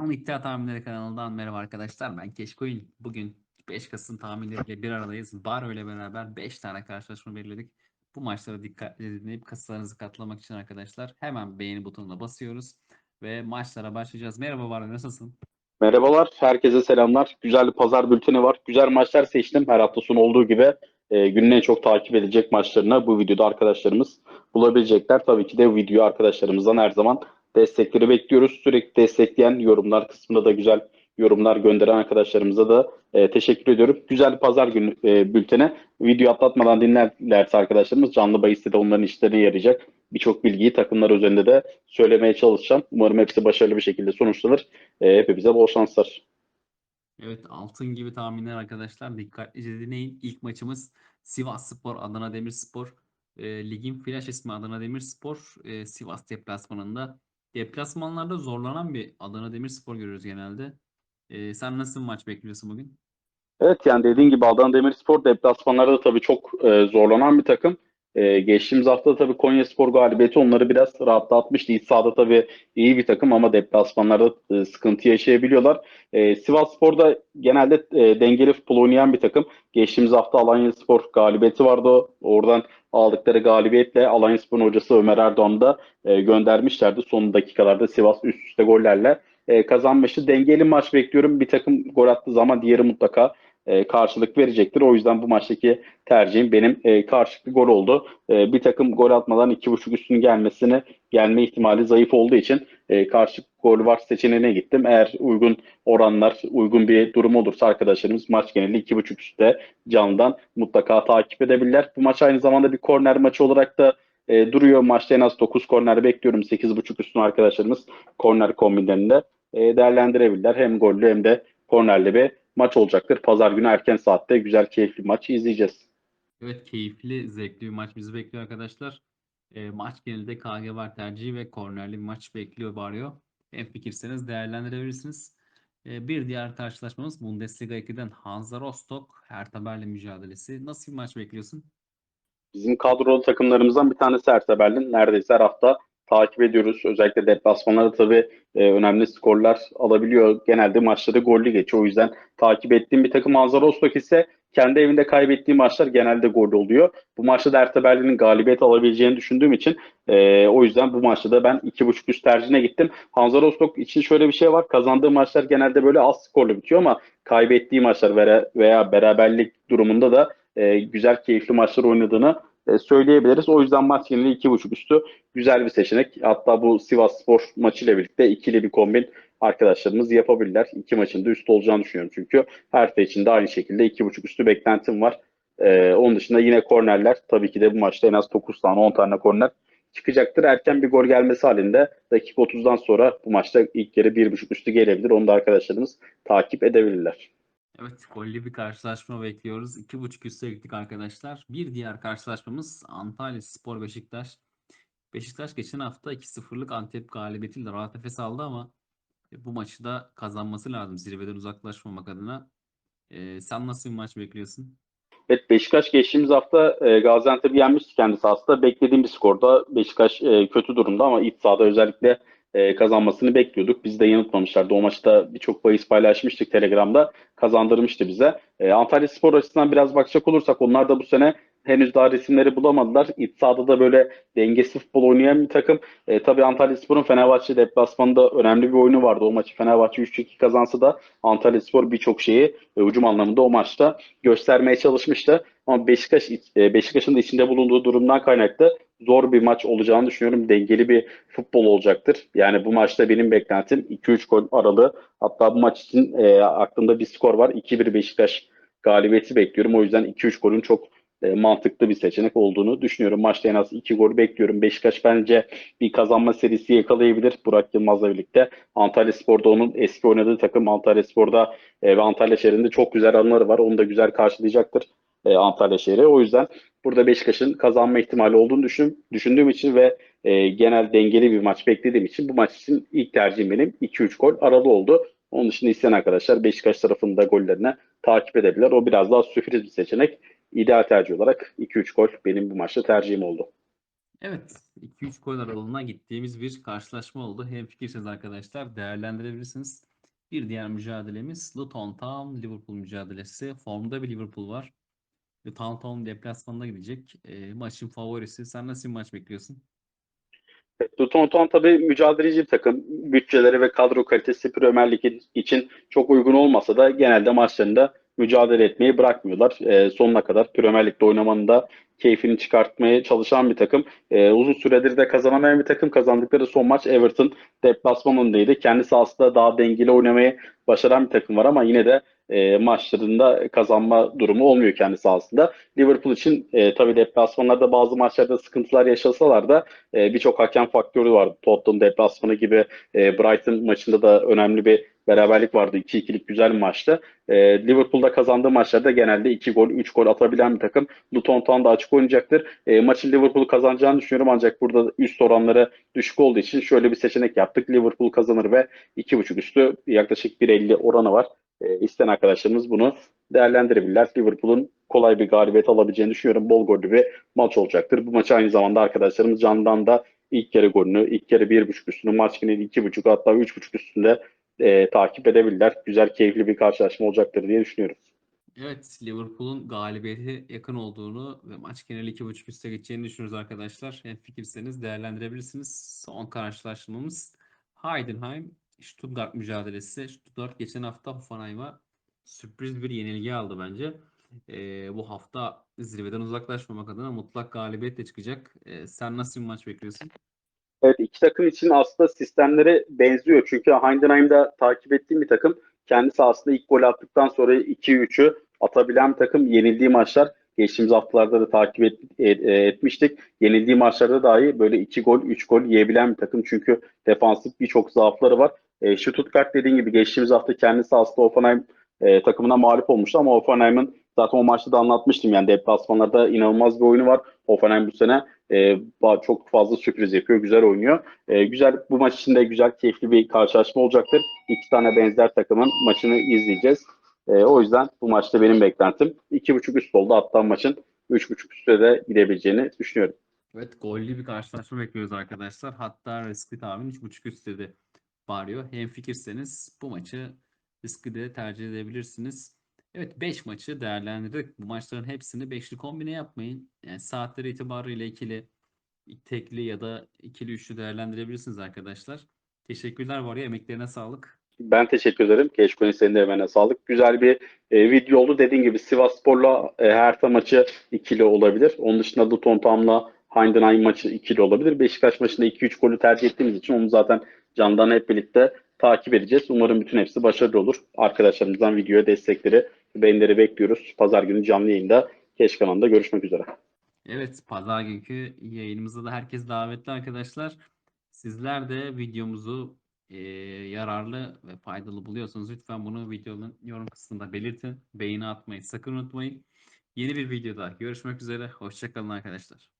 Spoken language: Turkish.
Canlı İddia Tahminleri kanalından merhaba arkadaşlar. Ben Keşkoyun. Bugün 5 Kasım tahminleriyle bir aradayız. Bar ile beraber 5 tane karşılaşma belirledik. Bu maçlara dikkatli dinleyip kasalarınızı katlamak için arkadaşlar hemen beğeni butonuna basıyoruz. Ve maçlara başlayacağız. Merhaba Bar nasılsın? Merhabalar, herkese selamlar. Güzel bir pazar bülteni var. Güzel maçlar seçtim. Her hafta sonu olduğu gibi e, günün en çok takip edilecek maçlarını bu videoda arkadaşlarımız bulabilecekler. Tabii ki de video arkadaşlarımızdan her zaman destekleri bekliyoruz. Sürekli destekleyen yorumlar kısmında da güzel yorumlar gönderen arkadaşlarımıza da e, teşekkür ediyorum. Güzel pazar günü e, bülteni. Video atlatmadan dinlerlerse arkadaşlarımız canlı bahiste de onların işlerine yarayacak. Birçok bilgiyi takımlar üzerinde de söylemeye çalışacağım. Umarım hepsi başarılı bir şekilde sonuçlanır. E, hepimize bol şanslar. Evet altın gibi tahminler arkadaşlar. Dikkatlice dinleyin. İlk maçımız Sivas Spor, Adana Demirspor. E, ligin flash ismi Adana Demirspor. E, Sivas deplasmanında. Deplasmanlarda zorlanan bir Adana Demirspor görüyoruz genelde. E, sen nasıl bir maç bekliyorsun bugün? Evet yani dediğin gibi Adana Demirspor deplasmanlarda da tabii çok e, zorlanan bir takım. E, geçtiğimiz hafta tabii Konyaspor galibiyeti onları biraz rahatlatmıştı. İç sahada tabii iyi bir takım ama deplasmanlarda e, sıkıntı yaşayabiliyorlar. E, Sivasspor da genelde e, dengeli futbol oynayan bir takım. Geçtiğimiz hafta Alanyaspor galibiyeti vardı. Oradan aldıkları galibiyetle Alanyaspor'un hocası Ömer Erdoğan'ı da e, göndermişlerdi. Son dakikalarda Sivas üst üste gollerle e, kazanmıştı. Dengeli maç bekliyorum. Bir takım gol attığı zaman diğeri mutlaka e, karşılık verecektir. O yüzden bu maçtaki tercihim benim e, karşılıklı gol oldu. E, bir takım gol atmadan 2.5 üstünün gelmesini gelme ihtimali zayıf olduğu için e, gol var seçeneğine gittim. Eğer uygun oranlar, uygun bir durum olursa arkadaşlarımız maç geneli 2.5 üstte canlıdan mutlaka takip edebilirler. Bu maç aynı zamanda bir korner maçı olarak da e, duruyor. Maçta en az 9 korner bekliyorum. 8.5 üstün arkadaşlarımız korner kombinlerinde e, değerlendirebilirler. Hem gollü hem de kornerli bir maç olacaktır. Pazar günü erken saatte güzel keyifli maçı izleyeceğiz. Evet keyifli, zevkli bir maç bizi bekliyor arkadaşlar. E, maç genelde KG var tercihi ve kornerli bir maç bekliyor Barrio. En fikirseniz değerlendirebilirsiniz. E, bir diğer karşılaşmamız Bundesliga 2'den Hansa Rostock Hertha Berlin mücadelesi. Nasıl bir maç bekliyorsun? Bizim kadrolu takımlarımızdan bir tanesi Hertha Berlin. Neredeyse her hafta takip ediyoruz. Özellikle deplasmanlarda tabii e, önemli skorlar alabiliyor. Genelde maçları gollü geçiyor. O yüzden takip ettiğim bir takım Hansa Rostock ise kendi evinde kaybettiği maçlar genelde gol oluyor. Bu maçta da Berlin'in galibiyet alabileceğini düşündüğüm için e, o yüzden bu maçta da ben 2.5 üst tercihine gittim. Hansa Rostock için şöyle bir şey var. Kazandığı maçlar genelde böyle az skorlu bitiyor ama kaybettiği maçlar veya, veya beraberlik durumunda da e, güzel keyifli maçlar oynadığını e, söyleyebiliriz. O yüzden maç geneli 2.5 üstü güzel bir seçenek. Hatta bu Sivas Spor maçıyla birlikte ikili bir kombin arkadaşlarımız yapabilirler. İki maçın da üst olacağını düşünüyorum çünkü. Hertha için de aynı şekilde 2.5 üstü beklentim var. Ee, onun dışında yine kornerler. Tabii ki de bu maçta en az 9 tane 10 tane korner çıkacaktır. Erken bir gol gelmesi halinde dakika 30'dan sonra bu maçta ilk kere 1.5 üstü gelebilir. Onu da arkadaşlarımız takip edebilirler. Evet, gollü bir karşılaşma bekliyoruz. 2.5 üste gittik arkadaşlar. Bir diğer karşılaşmamız Antalya Spor Beşiktaş. Beşiktaş geçen hafta 2-0'lık Antep galibiyetiyle rahat nefes aldı ama e, bu maçı da kazanması lazım zirveden uzaklaşmamak adına. E, sen nasıl bir maç bekliyorsun? Evet Beşiktaş geçtiğimiz hafta e, Gaziantep'i yenmişti kendisi aslında. Beklediğim bir skorda Beşiktaş e, kötü durumda ama iç sahada özellikle e, kazanmasını bekliyorduk. Bizi de yanıltmamışlardı. O maçta birçok bahis paylaşmıştık Telegram'da. Kazandırmıştı bize. E, Antalya Spor açısından biraz bakacak olursak onlar da bu sene henüz daha resimleri bulamadılar. İç sahada da böyle dengesiz futbol oynayan bir takım. E, tabii Antalya Spor'un Fenerbahçe deplasmanında önemli bir oyunu vardı. O maçı Fenerbahçe 3-2 kazansa da Antalya Spor birçok şeyi e, hücum anlamında o maçta göstermeye çalışmıştı. Ama Beşiktaş e, Beşiktaş'ın da içinde bulunduğu durumdan kaynaklı zor bir maç olacağını düşünüyorum. Dengeli bir futbol olacaktır. Yani bu maçta benim beklentim 2-3 gol aralığı. Hatta bu maç için e, aklımda bir skor var. 2-1 Beşiktaş galibiyeti bekliyorum. O yüzden 2-3 golün çok e, mantıklı bir seçenek olduğunu düşünüyorum. Maçta en az 2 gol bekliyorum. Beşiktaş bence bir kazanma serisi yakalayabilir Burak Yılmaz'la birlikte. Antalya Spor'da onun eski oynadığı takım Antalya Spor'da e, ve Antalya şehrinde çok güzel anıları var. Onu da güzel karşılayacaktır e, Antalya şehri. O yüzden burada Beşiktaş'ın kazanma ihtimali olduğunu düşün, düşündüğüm için ve e, genel dengeli bir maç beklediğim için bu maç için ilk tercihim benim 2-3 gol aralı oldu. Onun dışında isteyen arkadaşlar Beşiktaş tarafında gollerine takip edebilirler. O biraz daha sürpriz bir seçenek. İdeal tercih olarak 2-3 gol benim bu maçta tercihim oldu. Evet, 2-3 gol aralığına gittiğimiz bir karşılaşma oldu. Hemfikirsiniz arkadaşlar, değerlendirebilirsiniz. Bir diğer mücadelemiz Luton Town Liverpool mücadelesi. Formda bir Liverpool var. Luton Town deplasmanına gidecek. E, maçın favorisi. Sen nasıl bir maç bekliyorsun? Town tabii mücadeleci bir takım. Bütçeleri ve kadro kalitesi Premier Lig için çok uygun olmasa da genelde maçlarında mücadele etmeyi bırakmıyorlar. Ee, sonuna kadar Premier Lig'de oynamanın da keyfini çıkartmaya çalışan bir takım. Ee, uzun süredir de kazanamayan bir takım. Kazandıkları son maç Everton deplasmanındaydı. Kendisi aslında daha dengeli oynamayı başaran bir takım var ama yine de e, maçlarında kazanma durumu olmuyor kendisi aslında. Liverpool için e, tabii deplasmanlarda bazı maçlarda sıkıntılar yaşasalar da e, birçok hakem faktörü vardı. Tottenham deplasmanı gibi e, Brighton maçında da önemli bir beraberlik vardı. 2-2'lik güzel bir maçtı. E, Liverpool'da kazandığı maçlarda genelde 2 gol, 3 gol atabilen bir takım. Luton Town da açık oynayacaktır. E, maçın Liverpool'u kazanacağını düşünüyorum ancak burada üst oranları düşük olduğu için şöyle bir seçenek yaptık. Liverpool kazanır ve 2.5 üstü yaklaşık 1.50 oranı var. E, isteyen arkadaşlarımız bunu değerlendirebilirler. Liverpool'un kolay bir galibiyet alabileceğini düşünüyorum. Bol gollü bir maç olacaktır. Bu maçı aynı zamanda arkadaşlarımız candan da ilk kere golünü, ilk kere 1.5 üstünü, maç geneli 2.5 hatta 3.5 üstünde e, takip edebilirler. Güzel, keyifli bir karşılaşma olacaktır diye düşünüyorum. Evet, Liverpool'un galibiyete yakın olduğunu ve maç geneli 2.5 üste geçeceğini düşünüyoruz arkadaşlar. Hem fikirseniz değerlendirebilirsiniz. Son karşılaşmamız Heidenheim Stuttgart mücadelesi. Stuttgart geçen hafta Hoffenheim'a sürpriz bir yenilgi aldı bence. Ee, bu hafta zirveden uzaklaşmamak adına mutlak galibiyetle çıkacak. Ee, sen nasıl bir maç bekliyorsun? Evet iki takım için aslında sistemleri benziyor. Çünkü Heidenheim'da takip ettiğim bir takım. Kendisi aslında ilk gol attıktan sonra 2-3'ü atabilen takım. Yenildiği maçlar geçtiğimiz haftalarda da takip et, et, etmiştik. Yenildiği maçlarda dahi böyle 2 gol, 3 gol yiyebilen bir takım. Çünkü defansif birçok zaafları var. E, Stuttgart dediğim gibi geçtiğimiz hafta kendisi aslında Hoffenheim e, takımına mağlup olmuştu ama Hoffenheim'in zaten o maçta da anlatmıştım yani deplasmanlarda inanılmaz bir oyunu var. Hoffenheim bu sene e, çok fazla sürpriz yapıyor, güzel oynuyor. E, güzel bu maç için de güzel, keyifli bir karşılaşma olacaktır. İki tane benzer takımın maçını izleyeceğiz. E, o yüzden bu maçta benim beklentim 2.5 üst oldu. Hatta maçın 3.5 üstte de gidebileceğini düşünüyorum. Evet, gollü bir karşılaşma bekliyoruz arkadaşlar. Hatta riskli tahmin 3.5 üst dedi bağırıyor. Hem fikirseniz bu maçı riskli de tercih edebilirsiniz. Evet 5 maçı değerlendirdik. Bu maçların hepsini beşli kombine yapmayın. Yani saatleri itibarıyla ikili, tekli ya da ikili üçlü değerlendirebilirsiniz arkadaşlar. Teşekkürler var ya emeklerine sağlık. Ben teşekkür ederim. Keşko'nun senin de emeğine sağlık. Güzel bir e, video oldu. Dediğim gibi Sivas Spor'la e, Hertha maçı ikili olabilir. Onun dışında Luton Town'la Heidenheim maçı ikili olabilir. Beşiktaş maçında 2-3 golü tercih ettiğimiz için onu zaten Candan hep birlikte takip edeceğiz. Umarım bütün hepsi başarılı olur. Arkadaşlarımızdan videoya destekleri, beğenileri bekliyoruz. Pazar günü canlı yayında Keş kanalında görüşmek üzere. Evet, pazar günkü yayınımızda da herkes davetli arkadaşlar. Sizler de videomuzu e, yararlı ve faydalı buluyorsanız lütfen bunu videonun yorum kısmında belirtin. Beğeni atmayı sakın unutmayın. Yeni bir videoda görüşmek üzere. Hoşçakalın arkadaşlar.